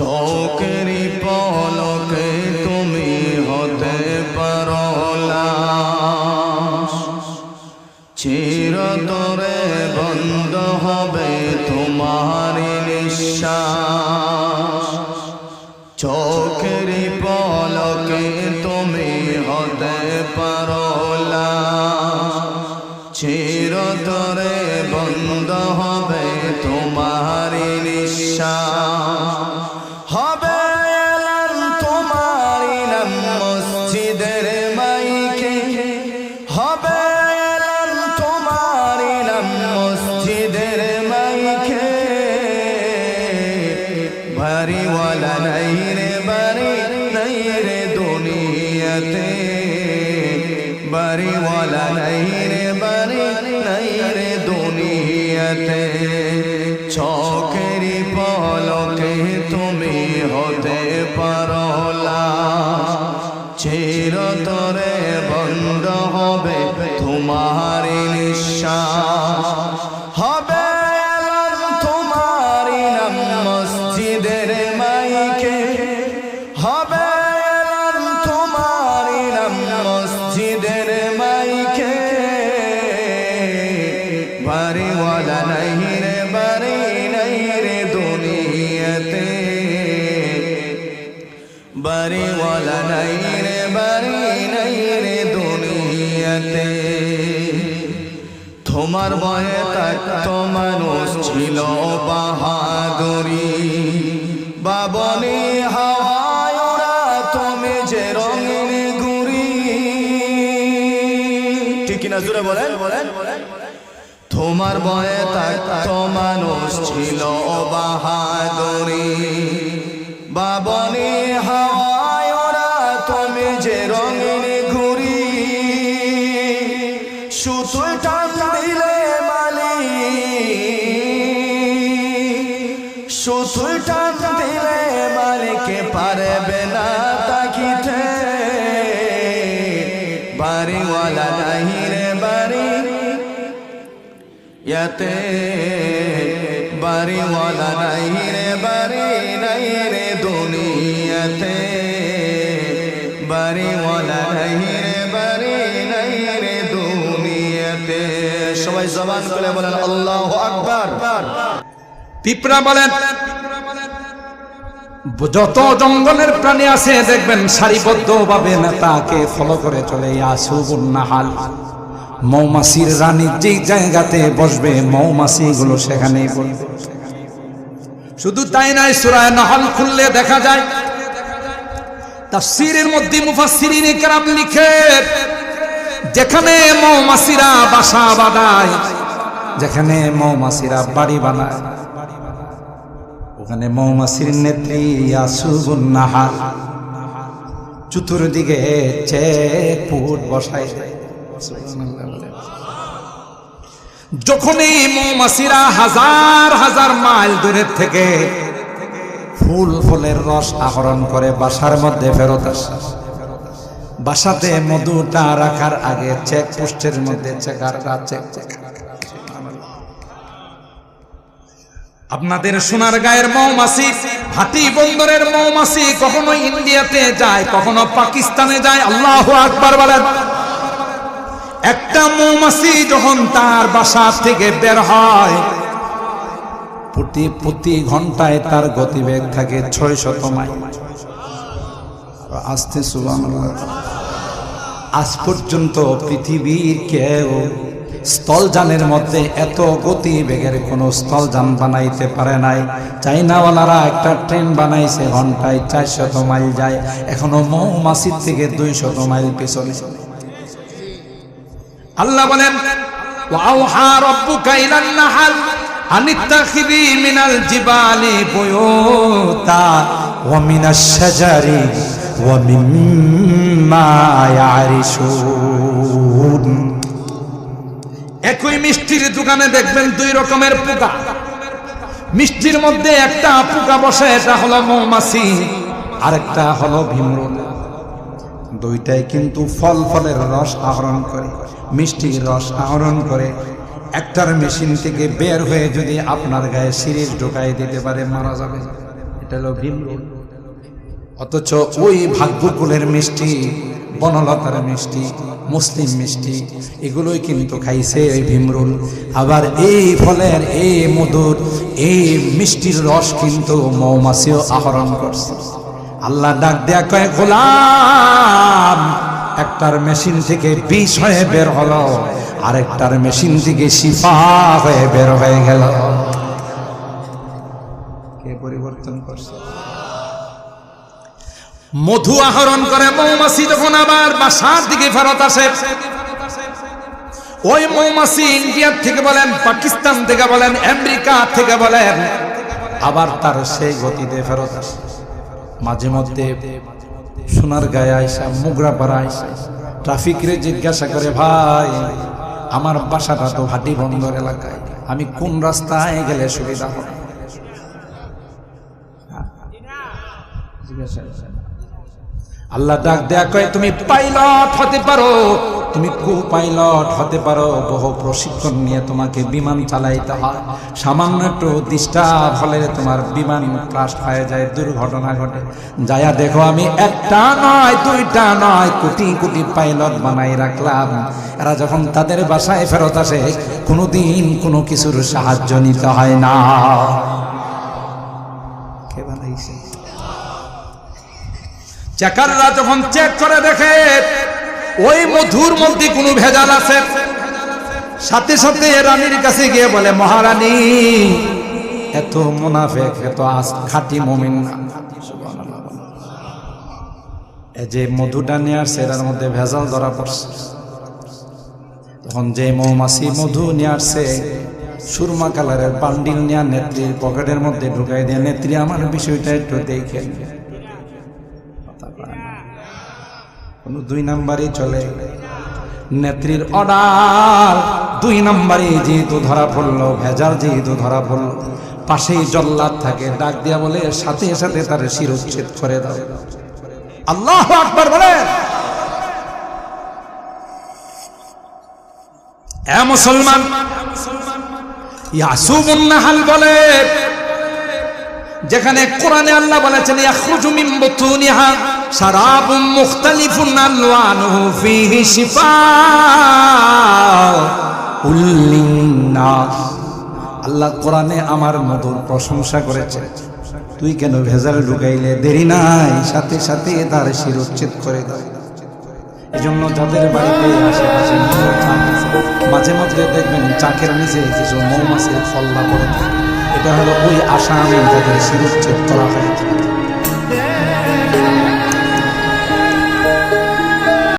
চৌকেরি পলকে তুমি হতে পারো লাশ। চিরতরে বন্ধ হবে তোমার নিঃশ্বাস চোখের পলকে তুমি হতে পারো লাশ। চিরতরে বন্ধ হবে তোমার নিঃশ্বাস বাড়িওয়ালা নাই রে বাড়ি নাই রে দুনিয়াতে। বাড়িওয়ালা নাই রে বাড়ি নাই রে দুনিয়াতে। চোখেরি পলকে তুমি হতে পারো। চিরতরে বন্ধ হবে তোমার নিঃশ্বাস। মাইকে হবে তোমার নাম মসজিদের মাইকে। বাড়িওয়ালা নাই রে, বাড়ি নাই রে দুনিয়াতে। বাড়িওয়ালা নাই রে, বাড়ি নাই রে দুনিয়াতে। তোমার বয়ে থাকতো মানুষ ছিল বাহাদুরি। বাবনি হাওয়ায় তুমি যে রঙিন গুড়ি ঠিক না জুড়ে বলেন? বলেন তোমার বয়ে তো মানুষ ছিল বাহাদুরি বাবনি হাওয়ায় পারবে না তাকিতে বাড়িওয়ালা নাহি রে বাড়ি। ইয়াতে বাড়িওয়ালা নাই রে বাড়ি, নাই রে দুনিয়াতে। বাড়িওয়ালা নাই রে বাড়ি, নাই রে দুনিয়াতে। সবাই জবান করে বলেন, আল্লাহ আকবার। পিঁপড়া বলেন যত জঙ্গলের প্রাণী আছে, দেখবেন সারিবদ্ধ ভাবে নেতাকে ফলো করে চলে আসুবুন নাহাল মৌমাছির রানী যেই জায়গাতে বসবে মৌমাছি গুলো বসবে। শুধু তাই নয় সুরায় নাহাল খুললে দেখা যায়, তাফসীরের মধ্যে মুফাসসিরিন কেরাম লিখে, যেখানে মৌমাছিরা বাসা বাঁধায়, যেখানে মৌমাছিরা বাড়ি বানায়। ওখানে মৌমাছির নেত্রী আসুবুন চতুর্দিকে চেক ফুট দেয়। যখনই মৌমাছিরা হাজার হাজার মাইল দূরের থেকে ফুল ফলের রস আহরণ করে বাসার মধ্যে ফেরত আসে। বাসাতে মধুটা রাখার আগে চেক পোস্টের মধ্যে চেকারটা চেক চেক। আপনাদের সোনার গায়ের মৌমাছি, হাতি বন্দরের মৌমাছি কখনো ইন্ডিয়াতে যায়, কখনো পাকিস্তানে যায়, আল্লাহ আকবার বলেন। একটা মৌমাছি যখন তার বাসা থেকে বের হয়, প্রতি প্রতি ঘন্টায় তার গতিবেগ থাকে ছয় শত মাইল। আস্তে, সুবহানাল্লাহ। আজ পর্যন্ত পৃথিবীর কেউ স্থলযানের মধ্যে এত গতি, বেগের কোনো স্থলযান বানাইতে পারে নাই। চাইনাওয়ালারা একটা ট্রেন বানাইছে, ঘন্টায় চারশত মাইল যায়। এখনও মৌমাছির থেকে দুই শত মাইল পেছনে। আল্লাহ বলেন রব্বুকা ইলান নাহাল আনিত্তাখিযি মিনাল জিবালি বুয়ুতা, ওয়া মিনাশ শাজারি, ওয়া মিম্মা ইয়ারিশুন। একই মিষ্টির দোকানে দেখবেন দুই রকমের পোকা। মিষ্টির মধ্যে একটা পোকা বসে, এটা হলো মৌমাছি, আরেকটা হলো ভীমরুল। দুইটাই কিন্তু ফল ফলের রস আহরণ করে, মিষ্টির রস আহরণ করে। একটার মেশিন থেকে বের হয়ে যদি আপনার গায়ে সিরিজ ঢোকাই দিতে পারে, মারা যাবে। এটা হলো ভীমরুল। অথচ ওই ভাগ্যকুলের মিষ্টি বনলতার মিষ্টি, মুসলিম মিষ্টি, এগুলোই কিন্তু খাইছে এই ভীমরুল। আবার এই ফলের এই মধুর, এই মিষ্টির রস কিন্তু মৌমাছিও আহরণ করছে। আল্লাহ ডাক দেয়া কয়, গোলাম, একটার মেশিন থেকে বিষ হয়ে বের হলো, আরেকটার মেশিন থেকে শিফা হয়ে বের হয়ে গেল। মধু আহরণ করে মৌমাছি যখন আবার বাসার দিকে ফেরত আসে, ওই মৌমাছি ইন্ডিয়া থেকে বলেন, পাকিস্তান থেকে বলেন, আমেরিকা থেকে বলেন, আবার তার সেই গতিতে ফেরত আসে। মাঝে মধ্যে সোনার গায়ে আইসা, মুগরা পাড়া আইসা ট্রাফিক রে জিজ্ঞাসা করে, ভাই, আমার বাসাটা তো হাটি বন্দর এলাকায়, আমি কোন রাস্তায় গেলে সুবিধা হবে? জিজ্ঞাসা করে। আল্লাহ ডাক দেয়া কয়, তুমি পাইলট হতে পারো, তুমি কু পাইলট হতে পারো। বহু প্রশিক্ষণ নিয়ে তোমাকে বিমান চালাইতে হয়। সামান্য একটু ডিস্টার্ব হলে তোমার বিমান ক্রাশ হয়ে যায়, দুর্ঘটনা ঘটে। যায়া দেখো আমি একটা নয়, দুইটা নয়, কোটি কোটি পাইলট বানাই রাখলাম। এরা যখন তাদের বাসায় ফেরত আসে, কোনোদিন কোনো কিছুর সাহায্য নিতে হয় না। কে বানাইছে? চেকাররা যখন চেক করে দেখে, ওই মধুর মধ্যে কোনো ভেজাল আছে? সাথে সাথে রানীর কাছে গিয়ে বলে, মহারানী, এত মুনাফেক, এত খাঁটি মমিন যে মধুটা নিয়ে আসছে, এটার মধ্যে ভেজাল ধরা পড়ছে। তখন যে মৌমাছি মধু নিয়ে আসছে, সুরমা কালারের বান্ডিল নিয়ে নেত্রীর পকেটের মধ্যে ঢুকাই দিয়ে, নেত্রী, আমার বিষয়টা একটু দেখে দুই নাম্বারই চলে। নেত্রীর অর্ডার দুই নাম্বারে যেহেতু ধরা পড়ল, ভেজাল যেহেতু ধরা পড়ল, পাশেই জল্লাদ থাকে, ডাক দিয়া বলে, সাথে সাথে তার শিরোচ্ছেদ করে দাও। আল্লাহ আকবার বলে মুসলমান ইয়াসুবুন নাহাল বলে, যেখানে কোরআনে আল্লাহ বলেছেন, ইয়াখরুজু মিন বুতুনিহা। শারাবুম মুখতালিফুন আলওয়ানুহু ফীহি শিফাউল লিন্নাস আল্লাহ কোরআনে আমার মধুর প্রশংসা করেছে। তুই কেন ভেজাল ঢুকাইলে? দেরি নাই। সাথে সাথে তার শিরোচ্ছেদ করে দাও। এই জন্য যাদের বাড়িতে আশেপাশে মাঝে মাঝে দেখবেন চাকের নিচে কিছু মৌমাছির ফল্লা থাকে। এটা হলো ওই আসামে যাদের শিরোচ্ছেদ করা হয়েছে।